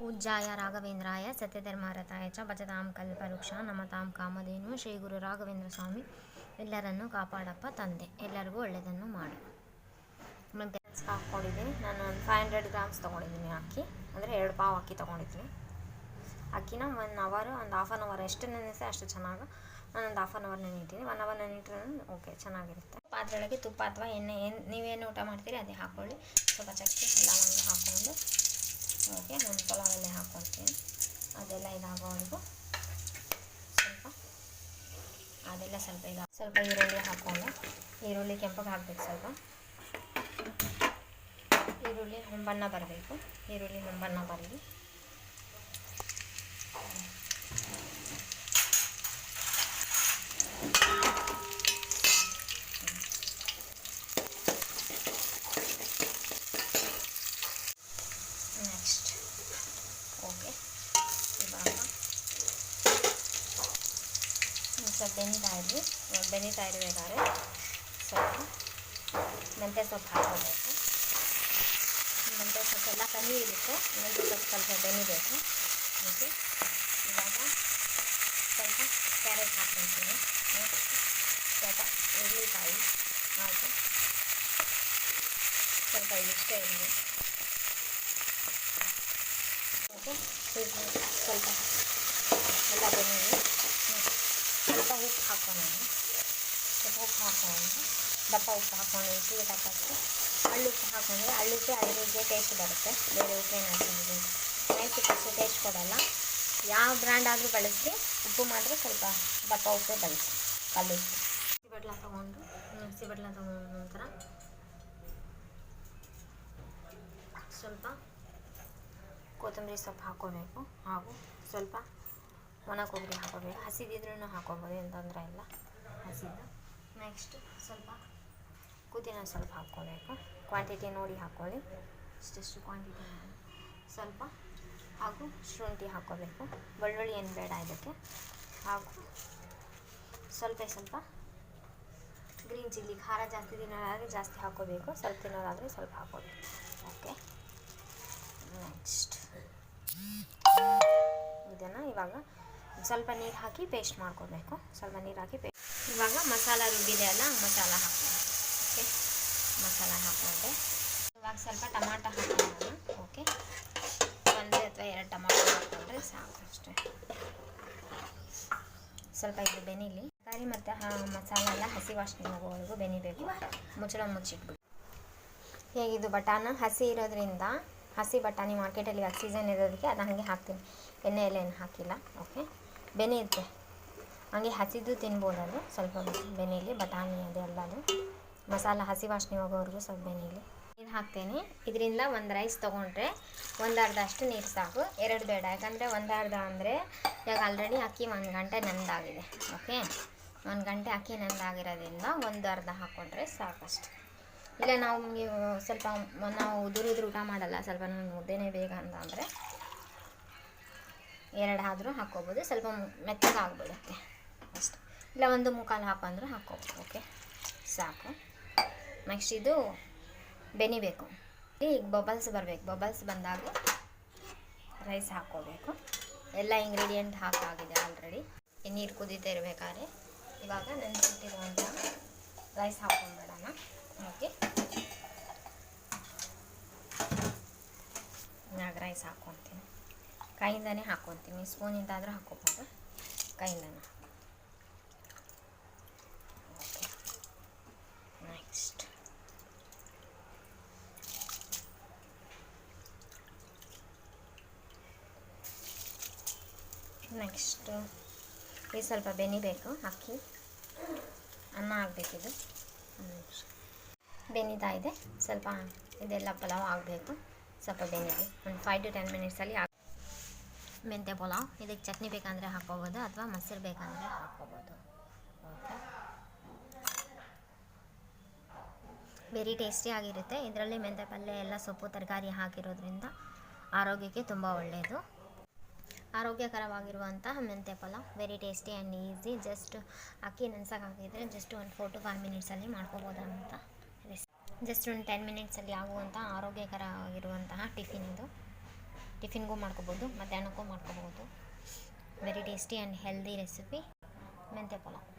ಪೂಜ್ಯಾಯ ರಾಘವೇಂದ್ರಾಯ ಸತ್ಯಧರ್ಮಾರತಾಯ ಚ ಭಜತಾಂ ಕಲ್ಪವೃಕ್ಷ ನಮತಾಂ ಕಾಮಧೇನು ಶ್ರೀ ಗುರು ರಾಘವೇಂದ್ರ ಸ್ವಾಮಿ. ಎಲ್ಲರನ್ನು ಕಾಪಾಡಪ್ಪ ತಂದೆ. ಎಲ್ಲರಿಗೂ ಒಳ್ಳೆಯದನ್ನು ಮಾಡು. ಮತ್ತು ಹಾಕ್ಕೊಂಡಿದ್ದೀನಿ. ನಾನು ಒಂದು ಫೈವ್ ಹಂಡ್ರೆಡ್ ಗ್ರಾಮ್ಸ್ ತೊಗೊಂಡಿದ್ದೀನಿ ಅಕ್ಕಿ. ಅಂದರೆ ಎರಡು ಪಾವು ಅಕ್ಕಿ ತೊಗೊಂಡಿದ್ದೀನಿ. ಅಕ್ಕಿನ ಒನ್ ಅವರ್ ಒಂದು ಹಾಫ್ ಆನ್ ಅವರ್ ಎಷ್ಟು ನೆನೆಸಿ ಅಷ್ಟು ಚೆನ್ನಾಗಿ. ನಾನೊಂದು ಹಾಫ್ ಆನ್ ಅವರ್ ನೆನೀತೀನಿ. ಒನ್ ಅವರ್ ನೆನಿಟ್ರೆ ಓಕೆ ಚೆನ್ನಾಗಿರುತ್ತೆ. ಪಾತ್ರೆಯೊಳಗೆ ತುಪ್ಪ ಅಥವಾ ಎಣ್ಣೆ ಏನು ನೀವೇನು ಊಟ ಮಾಡ್ತೀರಿ ಅದೇ ಹಾಕ್ಕೊಳ್ಳಿ ಸ್ವಲ್ಪ ಚಕ್ಕೆ ಲವಂಗ ಹಾಕ್ಕೊಂಡು. ಓಕೆ ನಾನು ಪಲಾವ್ ಎಲೆ ಹಾಕ್ಕೊಳ್ತೀನಿ ಅದೆಲ್ಲ ಇದಾಗೋವರೆಗೂ ಸ್ವಲ್ಪ ಅದೆಲ್ಲ ಸ್ವಲ್ಪ ಇದು ಸ್ವಲ್ಪ ಈರುಳ್ಳಿ ಹಾಕ್ಕೊಂಡು ಈರುಳ್ಳಿ ಕೆಂಪಗೆ ಹಾಕ್ಬೇಕು ಸ್ವಲ್ಪ. ಈರುಳ್ಳಿ ಹೊಂಬಣ್ಣ ಬರಬೇಕು. ಈರುಳ್ಳಿ ಹೊಂಬಣ್ಣ ಬರಲಿ ನೆಕ್ಸ್ಟ್ ಓಕೆ ಇವಾಗ ಒಂದ್ ಸ್ವಲ್ಪ ಬೆನೀತಾ ಇದ್ವಿ ಬೆನೀತಾ ಇರಬೇಕಾದ್ರೆ ಸ್ವಲ್ಪ ಮೆಂತ್ಯ ಸೊಪ್ಪು ಹಾಕೋಬೇಕು ಮೆಂತ್ಯ ಸೊಪ್ಪೆಲ್ಲ ಕಹಿ ಇರುತ್ತೆ ಮೆಂತ್ಯ ಸೊಪ್ಪು ಸ್ವಲ್ಪ ಬೆನಿಬೇಕು ಓಕೆ ಇವಾಗ ಸ್ವಲ್ಪ ಕ್ಯಾರೆಟ್ ಹಾಕ್ಕೊಳ್ತೀನಿ ನೆಕ್ಸ್ಟ್ ಸ್ವಲ್ಪ ಉರುಳಿಕಾಯಿ ಹಾಗೆ ಸ್ವಲ್ಪ ಇಷ್ಟೇ ಇರಲಿ ಓಕೆ ಸ್ವಲ್ಪ ಎಲ್ಲ ಬೆನ್ನಿಗೆ ಸ್ವಲ್ಪ ಉಪ್ಪು ಹಾಕೋಣ ಸ್ವಲ್ಪ ಉಪ್ಪು ಹಾಕೊಂಡು ದಪ್ಪ ಉಪ್ಪು ಹಾಕೊಂಡು ಸ್ವೀಟ್ ಹಾಕೋಕ್ಕೆ ಹಳ್ಳುಪ್ಪು ಹಾಕೊಂಡ್ರೆ ಹಳ್ಳುಪ್ಪೆ ಅಡುಗೆಗೆ ಟೇಸ್ಟ್ ಬರುತ್ತೆ ಬೇರೆ ಉಪ್ಪೇನು ಹಾಕಿದ್ರೆ ನೈಸಕ್ಕೆ ಅಷ್ಟು ಟೇಸ್ಟ್ ಕೊಡೋಲ್ಲ ಯಾವ ಬ್ರ್ಯಾಂಡ್ ಆದರೂ ಬಳಸಿ ಉಪ್ಪು ಮಾತ್ರ ಸ್ವಲ್ಪ ದಪ್ಪ ಉಪ್ಪೇ ಬಳಸಿ ಕಲ್ಲು ಉಪ್ಪು ಸಿಬಡ್ಲ ತೊಗೊಂಡು ಸಿಬಡ್ಲ ತೊಗೊಂಡ ನಂತರ ಸ್ವಲ್ಪ ಕೊತ್ತಂಬರಿ ಸೊಪ್ಪು ಹಾಕೋಬೇಕು ಹಾಗೂ ಸ್ವಲ್ಪ ಒಣ ಕೊಬ್ಬರಿ ಹಾಕೋಬೇಕು ಹಸಿದಿದ್ರೂ ಹಾಕೋಬೋದು, ಏನು ಇಲ್ಲ. ಹಸಿದು. ನೆಕ್ಸ್ಟ್ ಸ್ವಲ್ಪ ಕುದಿನ ಸ್ವಲ್ಪ ಹಾಕ್ಕೋಬೇಕು. ಕ್ವಾಂಟಿಟಿ ನೋಡಿ ಹಾಕ್ಕೊಳ್ಳಿ ಇಷ್ಟಿಷ್ಟು ಕ್ವಾಂಟಿಟಿ ಸ್ವಲ್ಪ ಹಾಗೂ ಶುಂಠಿ ಹಾಕ್ಕೋಬೇಕು ಬೆಳ್ಳುಳ್ಳಿ ಏನು ಬೇಡ ಇದಕ್ಕೆ. ಹಾಗೂ ಸ್ವಲ್ಪ ಸ್ವಲ್ಪ ಗ್ರೀನ್ ಚಿಲ್ಲಿ ಖಾರ ಜಾಸ್ತಿ ತಿನ್ನೋದಾದರೆ ಜಾಸ್ತಿ ಹಾಕ್ಕೋಬೇಕು ಸ್ವಲ್ಪ ತಿನ್ನೋದಾದರೆ ಸ್ವಲ್ಪ ಹಾಕ್ಕೋಬೇಕು ಓಕೆ ನೆಕ್ಸ್ಟ್ ಇದನ್ನು ಇವಾಗ ಸ್ವಲ್ಪ ನೀರು ಹಾಕಿ ಪೇಸ್ಟ್ ಮಾಡ್ಕೋಬೇಕು. ಸ್ವಲ್ಪ ನೀರು ಹಾಕಿ ಪೇಸ್ಟ್ ಇವಾಗ ಮಸಾಲ ರುಬ್ಬಿದೆ ಅಲ್ಲ, ಮಸಾಲ ಹಾಕೋಣ ಓಕೆ ಮಸಾಲ ಹಾಕೊಂಡೆ. ಇವಾಗ ಸ್ವಲ್ಪ ಟಮಾಟ ಹಾಕೋಣ. ಓಕೆ ಒಂದು ಅಥವಾ ಎರಡು ಟಮಾಟೊ ಹಾಕೊಂಡ್ರೆ ಸಾಕು ಅಷ್ಟೇ. ಸ್ವಲ್ಪ ಇದು ಬೆನಿಲಿ. ತರಕಾರಿ ಮತ್ತು ಮಸಾಲ ಎಲ್ಲ ಹಸಿ ವಾಸನೆ ಹೋಗೋವರೆಗೂ ಬೆನಿಬೇಕು. ಮುಚ್ಚಳ ಮುಚ್ಚಿಟ್ಬಿಟ್ಟು ಹೇಗಿದು ಬಟಾಣ ಹಸಿ ಇರೋದ್ರಿಂದ, ಹಸಿ ಬಟಾಣಿ ಮಾರ್ಕೆಟಲ್ಲಿ ಇವಾಗ ಸೀಸನ್ ಇರೋದಕ್ಕೆ ಅದು ಹಾಗೆ ಹಾಕ್ತೀನಿ. ಎಣ್ಣೆ ಎಲ್ಲ ಏನು ಹಾಕಿಲ್ಲ. ಓಕೆ ಬೆನೆಯುತ್ತೆ ಹಂಗೆ ಹಸಿದು ತಿನ್ಬೋದು ಅದು ಸ್ವಲ್ಪ ಬೆನೆಯಲ್ಲಿ ಬಟಾಣಿ ಅದೆಲ್ಲದು ಮಸಾಲ ಹಸಿ ವಾಸನೆ ಹೋಗೋವರೆಗೂ ಸ್ವಲ್ಪ ಬೆನೆಯಲ್ಲಿ ನೀರು ಹಾಕ್ತೇನೆ. ಇದರಿಂದ ಒಂದು ರೈಸ್ ತೊಗೊಂಡ್ರೆ ಒಂದು ಅರ್ಧ ಅಷ್ಟು ನೀರು ಸಾಕು. ಎರಡು ಬೇಡ. ಯಾಕಂದರೆ ಒಂದರ್ಧ ಅಂದರೆ ಇವಾಗ ಆಲ್ರೆಡಿ ಅಕ್ಕಿ ಒಂದು ಗಂಟೆ ನೆಂದಾಗಿದೆ. ಓಕೆ ಒಂದು ಗಂಟೆ ಅಕ್ಕಿ ನೆಂದಾಗಿರೋದ್ರಿಂದ ಒಂದು ಅರ್ಧ ಹಾಕ್ಕೊಂಡ್ರೆ ಸಾಕಷ್ಟು. ಇಲ್ಲ, ನಾವು ಸ್ವಲ್ಪ ನಾವು ಉದುರು ಊಟ ಮಾಡಲ್ಲ. ಸ್ವಲ್ಪ ನಾನು ಮುದ್ದೆನೇ ಬೇಗ ಅಂತ ಅಂದರೆ ಎರಡು ಆದರೂ ಹಾಕ್ಕೋಬೋದು. ಸ್ವಲ್ಪ ಮೆತ್ತಗೆ ಆಗ್ಬಿಡುತ್ತೆ. ಅಷ್ಟೆ. ಇಲ್ಲ, ಒಂದು ಮುಖಾಲು ಹಾಕೊಂಡ್ರೆ ಹಾಕ್ಕೋಬೋದು. ಓಕೆ? ಸಾಕು. ನೆಕ್ಸ್ಟ್ ಇದು ಬೆನಿಬೇಕು ಈಗ ಬಬಲ್ಸ್ ಬರಬೇಕು. ಬಬಲ್ಸ್ ಬಂದಾಗ ರೈಸ್ ಹಾಕ್ಕೋಬೇಕು. ಎಲ್ಲ ಇಂಗ್ರೀಡಿಯೆಂಟ್ ಹಾಕಾಗಿದೆ ಆಲ್ರೆಡಿ ನೀರು ಕುದೀತಾ ಇರಬೇಕಾದ್ರೆ ಇವಾಗ ನೆನೆಸಿಟ್ಟಿರುವಂಥ ರೈಸ್ ಹಾಕ್ಕೊಂಡ್ಬಿಡೋಣ. ಓಕೆ ಇವಾಗ ರೈಸ್ ಹಾಕ್ಕೊತೀನಿ. ಕೈಯಿಂದನೇ ಹಾಕ್ಕೊತೀನಿ ಸ್ಪೂನಿಂದ ಆದರೂ ಹಾಕ್ಕೋಬೋದು ಕೈಯಿಂದನೇ ಓಕೆ ನೆಕ್ಸ್ಟ್ ನೆಕ್ಸ್ಟು ಇದು ಸ್ವಲ್ಪ ಬೆನಿಬೇಕು ಅಕ್ಕಿ. ಅನ್ನ ಆಗಬೇಕಿದು ಬೆನೀತಾ ಇದೆ ಸ್ವಲ್ಪ ಇದೆಲ್ಲ ಪಲಾವ್ ಆಗಬೇಕು. ಸ್ವಲ್ಪ ಬೆನಿದೆ ಒಂದು ಫೈವ್ ಟು ಟೆನ್ ಮಿನಿಟ್ಸಲ್ಲಿ ಮೆಂತ್ಯ ಪಲಾವ್. ಇದಕ್ಕೆ ಚಟ್ನಿ ಬೇಕಂದರೆ ಹಾಕ್ಕೋಬೋದು ಅಥವಾ ಮೊಸರು ಬೇಕಂದರೆ ಹಾಕ್ಕೋಬೋದು. ವೆರಿ ಟೇಸ್ಟಿ ಆಗಿರುತ್ತೆ. ಇದರಲ್ಲಿ ಮೆಂತ್ಯ ಪಲ್ಯ ಎಲ್ಲ ಸೊಪ್ಪು, ತರಕಾರಿ ಹಾಕಿರೋದ್ರಿಂದ ಆರೋಗ್ಯಕ್ಕೆ ತುಂಬ ಒಳ್ಳೆಯದು ಆರೋಗ್ಯಕರವಾಗಿರುವಂತಹ ಮೆಂತ್ಯ pulao. Very tasty and easy just ಅಕ್ಕಿ ನೆನ್ಸಕ್ಕೆ ಹಾಕಿದರೆ ಜಸ್ಟ್ ಒಂದು ಫೋರ್ ಟು ಫೈವ್ ಮಿನಿಟ್ಸಲ್ಲಿ ಮಾಡ್ಕೋಬೋದಂತ ಜಸ್ಟ್ ಒಂದು ಟೆನ್ ಮಿನಿಟ್ಸಲ್ಲಿ ಆಗುವಂಥ ಆರೋಗ್ಯಕರವಾಗಿರುವಂತಹ ಟಿಫಿನ್ ಇದು. ಟಿಫಿನ್ಗೂ ಮಾಡ್ಕೋಬೋದು ಮಧ್ಯಾಹ್ನಕ್ಕೂ ಮಾಡ್ಕೋಬೋದು. Very tasty and healthy recipe ಮೆಂತ್ಯ ಪಲಾವ್.